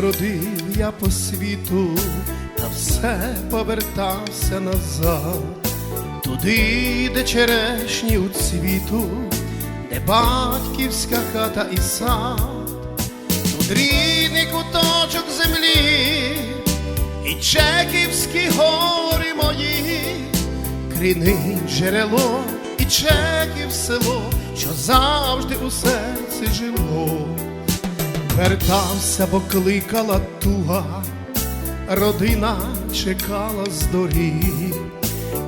Бродив я по світу, та все повертався назад, туди, де черешні у цвіту, де батьківська хата і сад, тут рідний куточок землі, і чеківські гори мої, крини джерело і чеків село, що завжди у серці жило. Вертався, бо кликала туга, родина чекала з доріг,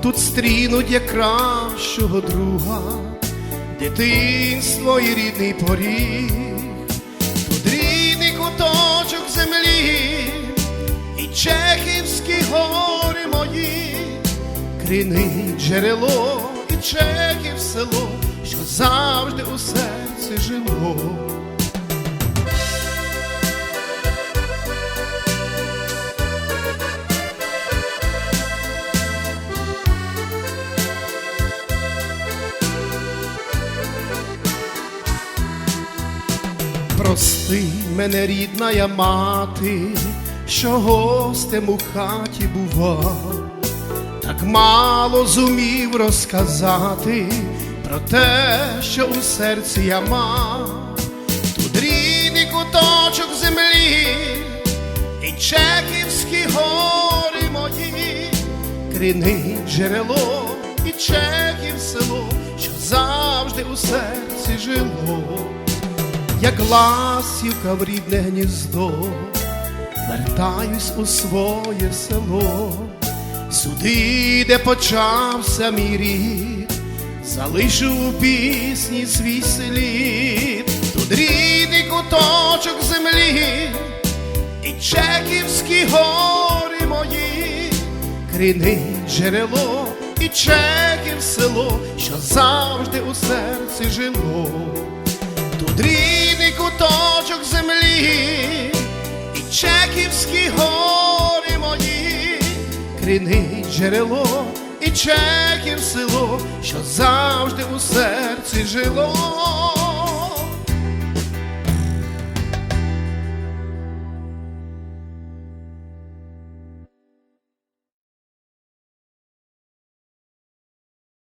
тут стрінуть як кращого друга, дитинство і рідний поріг, тут рідний куточок землі, і чехівські гори мої, крини джерело і чехів село, що завжди у серці жило. Прости мене, рідна я мати, що гостем у хаті бував, так мало зумів розказати про те, що у серці я мав, тут рідний куточок землі, і чеківські гори мої, крини джерело і чеків село, що завжди у серці жило як ласівка в рідне гніздо, вертаюсь у своє село, сюди, де почався мій рід, залишу у пісні свій слід, тут рідний куточок землі, і чеківські гори мої, крини джерело і чеків село, що завжди у серці жило. Тут рідний куточок землі, і чеківські гори мої, кріни джерело і чеків село, що завжди у серці жило.